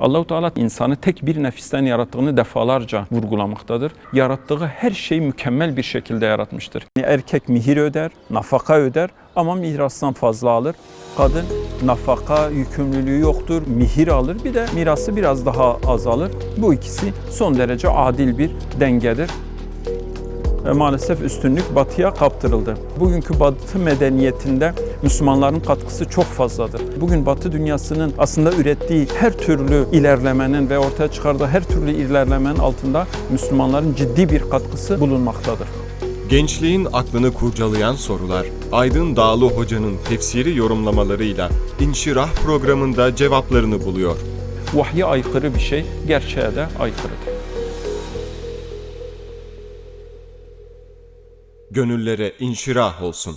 Allahu Teala insanı tek bir nefisten yarattığını defalarca vurgulamaktadır. Yarattığı her şeyi mükemmel bir şekilde yaratmıştır. Yani erkek mihir öder, nafaka öder ama mirastan fazla alır. Kadın nafaka yükümlülüğü yoktur, mihir alır. Bir de mirası biraz daha az alır. Bu ikisi son derece adil bir dengedir. Maalesef üstünlük batıya kaptırıldı. Bugünkü batı medeniyetinde Müslümanların katkısı çok fazladır. Bugün batı dünyasının aslında ürettiği her türlü ilerlemenin ve ortaya çıkardığı her türlü ilerlemenin altında Müslümanların ciddi bir katkısı bulunmaktadır. Gençliğin aklını kurcalayan sorular, Aydın Dağlı Hoca'nın tefsiri yorumlamalarıyla İnşirah programında cevaplarını buluyor. Vahye aykırı bir şey gerçeğe de aykırıdır. Gönüllere inşirah olsun.